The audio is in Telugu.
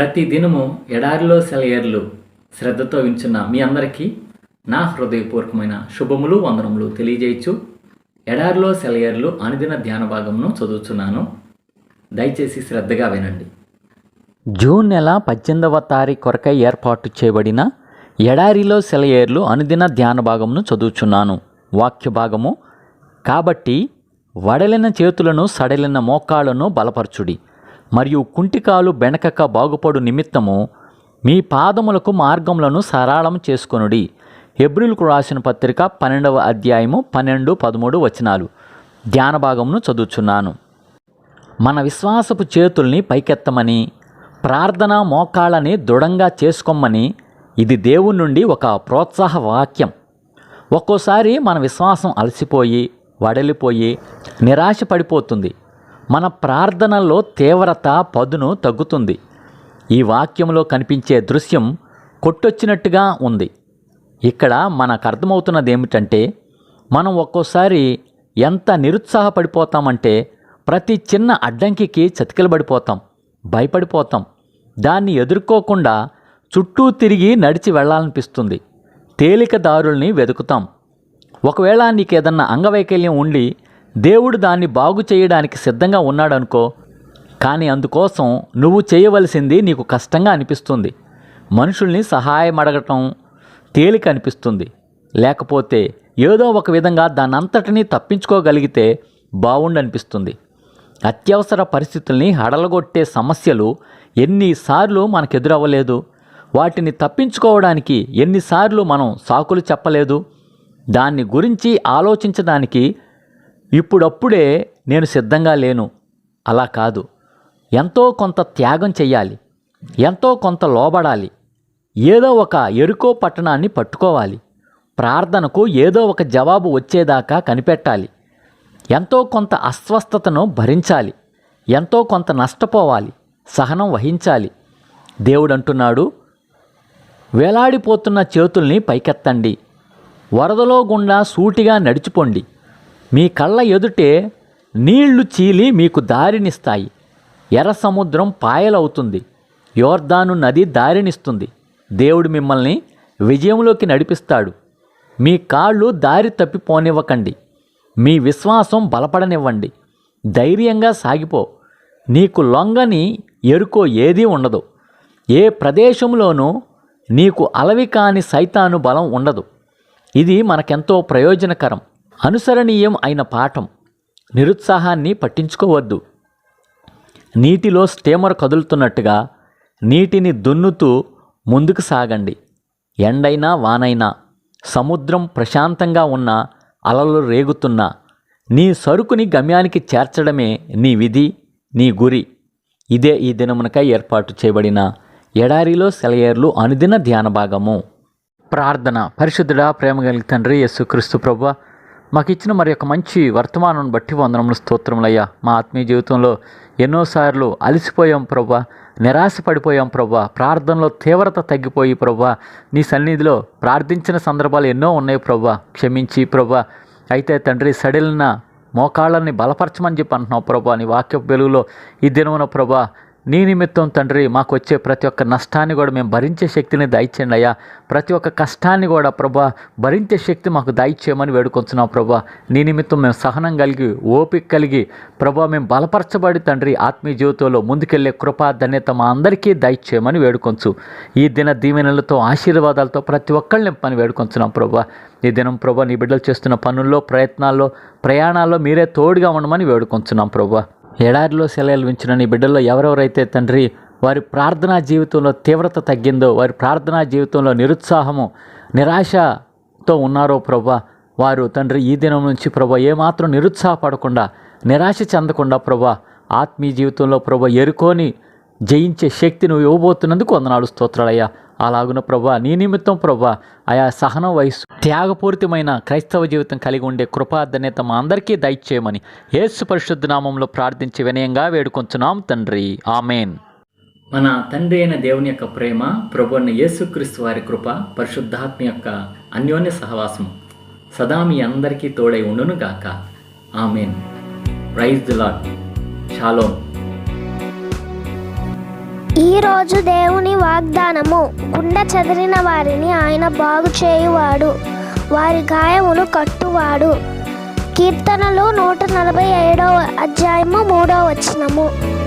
ప్రతి దినము ఎడారిలో సెలయేర్లు శ్రద్ధతో వించున్న మీ అందరికీ నా హృదయపూర్వకమైన శుభములు వందనములు తెలియజేయచ్చు. ఎడారిలో సెలయేర్లు అనుదిన ధ్యాన భాగమును చదువుతున్నాను దయచేసి శ్రద్ధగా వినండి. జూన్ నెల పద్దెనిమిదవ తారీఖు కొరకై ఏర్పాటు చేయబడిన ఎడారిలో సెలయేర్లు అనుదిన ధ్యాన భాగమును చదువుచున్నాను. వాక్య భాగము కాబట్టి వడలిన చేతులను సడలిన మోకాళ్ళను బలపరచుడి. మరియు కుంటికాలు బెనకక బాగుపడు నిమిత్తము మీ పాదములకు మార్గములను సరళం చేసుకొనుడి. హెబ్రిల్కు రాసిన పత్రిక పన్నెండవ అధ్యాయము పన్నెండు పదమూడు వచనాలు. ధ్యాన భాగమును చదువుచున్నాను. మన విశ్వాసపు చేతుల్ని పైకెత్తమని ప్రార్థన మోకాళ్ళని దృఢంగా చేసుకోమని ఇది దేవుని నుండి ఒక ప్రోత్సాహ వాక్యం. ఒక్కోసారి మన విశ్వాసం అలసిపోయి వడలిపోయి నిరాశ పడిపోతుంది మన ప్రార్థనల్లో తీవ్రత పదును తగ్గుతుంది. ఈ వాక్యంలో కనిపించే దృశ్యం కొట్టొచ్చినట్టుగా ఉంది. ఇక్కడ మనకు అర్థమవుతున్నది ఏమిటంటే మనం ఒక్కోసారి ఎంత నిరుత్సాహపడిపోతామంటే ప్రతి చిన్న అడ్డంకికి చతికిలబడిపోతాం భయపడిపోతాం. దాన్ని ఎదుర్కోకుండా చుట్టూ తిరిగి నడిచి వెళ్ళాలనిపిస్తుంది. తేలిక దారుల్ని వెతుకుతాం. ఒకవేళ నీకు ఏదన్నా అంగవైకల్యం ఉండి దేవుడు దాన్ని బాగు చేయడానికి సిద్ధంగా ఉన్నాడనుకో కానీ అందుకోసం నువ్వు చేయవలసింది నీకు కష్టంగా అనిపిస్తుంది. మనుషుల్ని సహాయం అడగటం తేలిక అనిపిస్తుంది. లేకపోతే ఏదో ఒక విధంగా దానంతటినీ తప్పించుకోగలిగితే బాగుండనిపిస్తుంది అత్యవసర పరిస్థితుల్ని హడలగొట్టే సమస్యలు ఎన్నిసార్లు మనకు ఎదురవ్వలేదు వాటిని తప్పించుకోవడానికి ఎన్నిసార్లు మనం సాకులు చెప్పలేదు. దాన్ని గురించి ఆలోచించడానికి ఇప్పుడప్పుడే నేను సిద్ధంగా లేను. అలా కాదు. ఎంతో కొంత త్యాగం చెయ్యాలి. ఎంతో కొంత లోబడాలి. ఏదో ఒక ఎరుకో పట్టణాన్ని పట్టుకోవాలి. ప్రార్థనకు ఏదో ఒక జవాబు వచ్చేదాకా కనిపెట్టాలి. ఎంతో కొంత అస్వస్థతను భరించాలి. ఎంతో కొంత నష్టపోవాలి. సహనం వహించాలి. దేవుడు అంటున్నాడు వేలాడిపోతున్న చేతుల్ని పైకెత్తండి. వరదలో గుండా సూటిగా నడిచిపోండి మీ కళ్ళ ఎదుటే నీళ్ళు చీలి మీకు దారినిస్తాయి. ఎర్ర సముద్రం పాయలవుతుంది. యోర్దాను నది దారినిస్తుంది. దేవుడు మిమ్మల్ని విజయంలోకి నడిపిస్తాడు. మీ కాళ్ళు దారి తప్పిపోనివ్వకండి. మీ విశ్వాసం బలపడనివ్వండి. ధైర్యంగా సాగిపో. నీకు లొంగని ఎరుకో ఏదీ ఉండదు. ఏ ప్రదేశంలోనూ నీకు అలవి కాని సైతాను బలం ఉండదు. ఇది మనకెంతో ప్రయోజనకరం. అనుసరణీయం అయిన పాఠం. నిరుత్సాహాన్ని పట్టించుకోవద్దు. నీటిలో స్టీమర్ కదులుతున్నట్టుగా నీటిని దున్నుతూ ముందుకు సాగండి. ఎండైనా వానైనా సముద్రం ప్రశాంతంగా ఉన్న అలలు రేగుతున్నా నీ సరుకుని గమ్యానికి చేర్చడమే నీ విధి నీ గురి. ఇదే ఈ దినమునకై ఏర్పాటు చేయబడిన ఎడారిలో సెలయేర్లు అనుదిన ధ్యాన భాగము ప్రార్థన. పరిశుద్ధుడా ప్రేమ కలిగి తండ్రి యేసు క్రీస్తు ప్రభు మాకు ఇచ్చిన మరి యొక్క మంచి వర్తమానం బట్టి వందనములు స్తోత్రములయ్యా మా ఆత్మీయ జీవితంలో ఎన్నోసార్లు అలసిపోయాం ప్రభా నిరాశ పడిపోయాం ప్రభా ప్రార్థనలో తీవ్రత తగ్గిపోయి ప్రభా నీ సన్నిధిలో ప్రార్థించిన సందర్భాలు ఎన్నో ఉన్నాయి ప్రభా క్షమించి ప్రభా. అయితే తండ్రి సడిలిన మోకాళ్ళని బలపరచమని చెప్పి అంటున్నావు ప్రభా నీ వాక్య వెలుగులో ఈ దినమున ప్రభా నీ నిమిత్తం తండ్రి మాకు వచ్చే ప్రతి ఒక్క నష్టాన్ని కూడా మేము భరించే శక్తిని దయచేయండి అయ్యా. ప్రతి ఒక్క కష్టాన్ని కూడా ప్రభా భరించే శక్తి మాకు దయచేయమని వేడుకొంచున్నాం ప్రభా. నీ నిమిత్తం మేము సహనం కలిగి ఓపిక కలిగి ప్రభా మేము బలపరచబడి తండ్రి ఆత్మీయ జీవితంలో ముందుకెళ్ళే కృపా ధన్యత మా అందరికీ దయచేయమని వేడుకొంచు. ఈ దిన దీవెనలతో ఆశీర్వాదాలతో ప్రతి ఒక్కళ్ళని నింపని వేడుకొంచున్నాం ప్రభా. ఈ దినం ప్రభా నీ బిడ్డలు చేస్తున్న పనుల్లో ప్రయత్నాల్లో ప్రయాణాల్లో మీరే తోడుగా ఉండమని వేడుకొంచున్నాం ప్రభా. ఎడారిలో సెలయలు ఉంచిన నీ బిడ్డల్లో ఎవరెవరైతే తండ్రి వారి ప్రార్థనా జీవితంలో తీవ్రత తగ్గిందో వారి ప్రార్థనా జీవితంలో నిరుత్సాహము నిరాశతో ఉన్నారో ప్రభా వారు తండ్రి ఈ దినం నుంచి ప్రభా ఏమాత్రం నిరుత్సాహపడకుండా నిరాశ చెందకుండా ప్రభా ఆత్మీయ జీవితంలో ప్రభా ఎరుకొని జయించే శక్తి నువ్వు ఇవ్వబోతున్నందుకు వందనాలు స్తోత్రాలయ్యా. అలాగున ప్రభా నీ నిమిత్తం ప్రభా ఆయా సహనం వయస్సు త్యాగపూరితమైన క్రైస్తవ జీవితం కలిగి ఉండే కృపాధన్యత మా అందరికీ దయచేయమని యేసు పరిశుద్ధ నామంలో ప్రార్థించి వినయంగా వేడుకొంచున్నాం తండ్రి. ఆమెన్. మన తండ్రి అయిన దేవుని యొక్క ప్రేమ ప్రభు యేసుక్రీస్తు వారి కృప పరిశుద్ధాత్మ యొక్క అన్యోన్య సహవాసం సదా మీ అందరికీ తోడై ఉండును గాక ఆమెన్. ప్రైజ్ ది లాడ్ షాలోన్ ఈరోజు దేవుని వాగ్దానము గుండె చెదిరిన వారిని ఆయన బాగు చేయువాడు వారి గాయములు కట్టువాడు. కీర్తనలు నూట నలభై ఏడవ అధ్యాయము మూడవ వచనము.